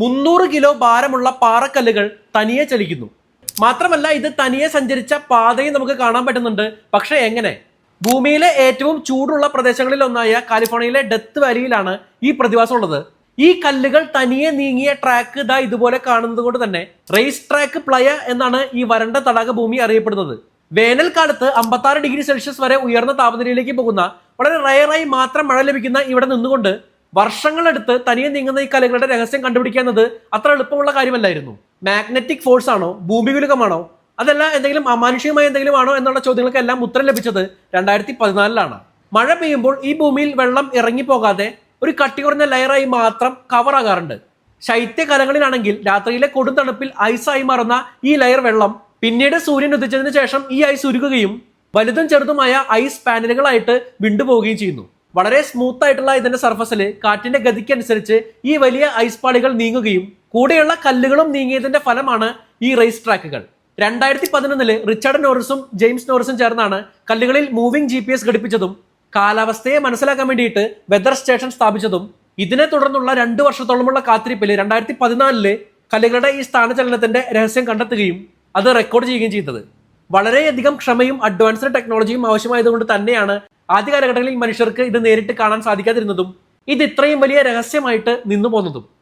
മുന്നൂറ് കിലോ ഭാരമുള്ള പാറക്കല്ലുകൾ തനിയെ ചലിക്കുന്നു. മാത്രമല്ല ഇത് തനിയെ സഞ്ചരിച്ച പാതയും നമുക്ക് കാണാൻ പറ്റുന്നുണ്ട്. പക്ഷേ എങ്ങനെ? ഭൂമിയിലെ ഏറ്റവും ചൂടുള്ള പ്രദേശങ്ങളിൽ ഒന്നായ കാലിഫോർണിയയിലെ ഡെത്ത് വാലിയിലാണ് ഈ പ്രതിഭാസം ഉള്ളത്. ഈ കല്ലുകൾ തനിയെ നീങ്ങിയ ട്രാക്ക് ഇതാ ഇതുപോലെ കാണുന്നത് കൊണ്ട് തന്നെ റേസ് ട്രാക്ക് പ്ലയ എന്നാണ് ഈ വരണ്ട തടാക ഭൂമി അറിയപ്പെടുന്നത്. വേനൽക്കാലത്ത് അമ്പത്താറ് ഡിഗ്രി സെൽഷ്യസ് വരെ ഉയർന്ന താപനിലയിലേക്ക് പോകുന്ന വളരെ റയറായി മാത്രം മഴ ലഭിക്കുന്ന ഇവിടെ നിന്നുകൊണ്ട് വർഷങ്ങളെടുത്ത് തനിയെ നീങ്ങുന്ന ഈ കലകളുടെ രഹസ്യം കണ്ടുപിടിക്കുക എന്നത് അത്ര എളുപ്പമുള്ള കാര്യമല്ലായിരുന്നു. മാഗ്നറ്റിക് ഫോഴ്സ് ആണോ? ഭൂമികുലുകമാണോ? അതല്ല എന്തെങ്കിലും അമാനുഷികമായ എന്തെങ്കിലും ആണോ എന്നുള്ള ചോദ്യങ്ങൾക്കെല്ലാം ഉത്തരം ലഭിച്ചത് രണ്ടായിരത്തി പതിനാലിലാണ് മഴ പെയ്യുമ്പോൾ ഈ ഭൂമിയിൽ വെള്ളം ഇറങ്ങിപ്പോകാതെ ഒരു കട്ടി കുറഞ്ഞ ലെയറായി മാത്രം കവറാകാറുണ്ട് ശൈത്യകാലങ്ങളിലാണെങ്കിൽ രാത്രിയിലെ കൊടും തണുപ്പിൽ ഐസായി മാറുന്ന ഈ ലെയർ വെള്ളം പിന്നീട് സൂര്യൻ ഉദിച്ചതിന് ശേഷം ഈ ഐസ് ഉരുകുകയും വലുതും ചെറുതുമായ ഐസ് പാനലുകളായിട്ട് വിണ്ടുപോവുകയും ചെയ്യുന്നു. വളരെ സ്മൂത്ത് ആയിട്ടുള്ള ഇതിന്റെ സർഫസിൽ കാറ്റിന്റെ ഗതിക്കനുസരിച്ച് ഈ വലിയ ഐസ് പാളികൾ നീങ്ങുകയും കൂടെയുള്ള കല്ലുകളും നീങ്ങിയതിന്റെ ഫലമാണ് ഈ റേസ് ട്രാക്കുകൾ രണ്ടായിരത്തി പതിനൊന്നിൽ റിച്ചാർഡ് നോറിസും ജെയിംസ് നോറിസും ചേർന്നാണ് കല്ലുകളിൽ മൂവിംഗ് ജി പി എസ് ഘടിപ്പിച്ചതും കാലാവസ്ഥയെ മനസ്സിലാക്കാൻ വേണ്ടിയിട്ട് വെതർ സ്റ്റേഷൻ സ്ഥാപിച്ചതും. ഇതിനെ തുടർന്നുള്ള രണ്ടു വർഷത്തോളമുള്ള കാത്തിരിപ്പിൽ രണ്ടായിരത്തി പതിനാലിൽ കല്ലുകളുടെ ഈ സ്ഥാനചലനത്തിന്റെ രഹസ്യം കണ്ടെത്തുകയും അത് റെക്കോർഡ് ചെയ്യുകയും ചെയ്തത്. വളരെയധികം ക്ഷമയും അഡ്വാൻസ്ഡ് ടെക്നോളജിയും ആവശ്യമായതുകൊണ്ട് തന്നെയാണ് ആദ്യ കാലഘട്ടങ്ങളിൽ മനുഷ്യർക്ക് ഇത് നേരിട്ട് കാണാൻ സാധിക്കാതിരുന്നതും ഇത് ഇത്രയും വലിയ രഹസ്യമായിട്ട് നിന്നു പോന്നതും.